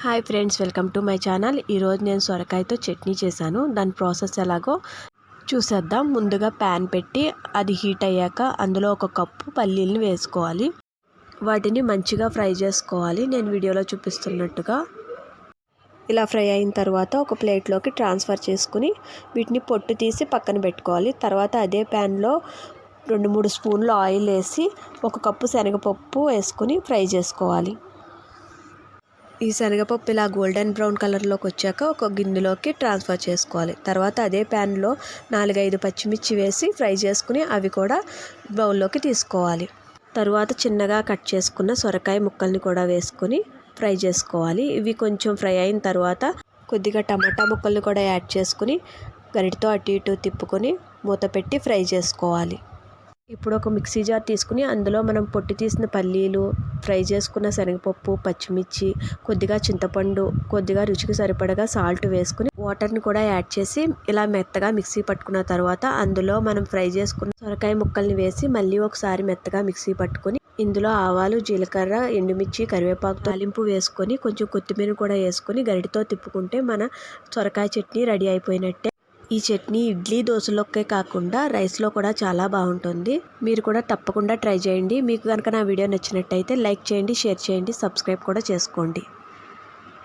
Hi friends welcome to my channel ఈరోజు నేను సొరకాయతో చట్నీ చేశాను. దాని ప్రాసెస్ ఎలాగో చూసేద్దాం. ముందుగా ప్యాన్ పెట్టి అది హీట్ అయ్యాక అందులో ఒక కప్పు పల్లీలను వేసుకోవాలి. వాటిని మంచిగా ఫ్రై చేసుకోవాలి. నేను వీడియోలో చూపిస్తున్నట్టుగా ఇలా ఫ్రై అయిన తర్వాత ఒక ప్లేట్లోకి ట్రాన్స్ఫర్ చేసుకుని వీటిని పొట్టు తీసి పక్కన పెట్టుకోవాలి. తర్వాత అదే ప్యాన్లో రెండు మూడు స్పూన్లు ఆయిల్ వేసి ఒక కప్పు శనగపప్పు వేసుకుని ఫ్రై చేసుకోవాలి. ఈ శనగపప్పు ఇలా గోల్డెన్ బ్రౌన్ కలర్లోకి వచ్చాక ఒక గిన్నెలోకి ట్రాన్స్ఫర్ చేసుకోవాలి. తర్వాత అదే ప్యాన్లో నాలుగైదు పచ్చిమిర్చి వేసి ఫ్రై చేసుకుని అవి కూడా బౌల్లోకి తీసుకోవాలి. తర్వాత చిన్నగా కట్ చేసుకున్న సొరకాయ ముక్కల్ని కూడా వేసుకొని ఫ్రై చేసుకోవాలి. ఇవి కొంచెం ఫ్రై అయిన తర్వాత కొద్దిగా టమాటా ముక్కల్ని కూడా యాడ్ చేసుకుని గరిటతో అటు ఇటు తిప్పుకొని మూత పెట్టి ఫ్రై చేసుకోవాలి. ఇప్పుడు ఒక మిక్సీ జార్ తీసుకుని అందులో మనం పొట్టు తీసిన పల్లీలు ఫ్రై చేసుకున్న శనగపప్పు పచ్చిమిర్చి కొద్దిగా చింతపండు కొద్దిగా రుచికి సరిపడగా సాల్ట్ వేసుకుని వాటర్ని కూడా యాడ్ చేసి ఇలా మెత్తగా మిక్సీ పట్టుకున్న తర్వాత అందులో మనం ఫ్రై చేసుకున్న సొరకాయ ముక్కల్ని వేసి మళ్ళీ ఒకసారి మెత్తగా మిక్సీ పట్టుకొని ఇందులో ఆవాలు జీలకర్ర ఎండుమిర్చి కరివేపాకు తాలింపు వేసుకొని కొంచెం కొత్తిమీర కూడా వేసుకొని గరిటితో తిప్పుకుంటే మన సొరకాయ చట్నీ రెడీ అయిపోయినట్టే. ఈ చట్నీ ఇడ్లీ దోశలోకే కాకుండా రైస్లో కూడా చాలా బాగుంటుంది. మీరు కూడా తప్పకుండా ట్రై చేయండి. మీకు కనుక నా వీడియో నచ్చినట్టయితే లైక్ చేయండి షేర్ చేయండి సబ్స్క్రైబ్ కూడా చేసుకోండి.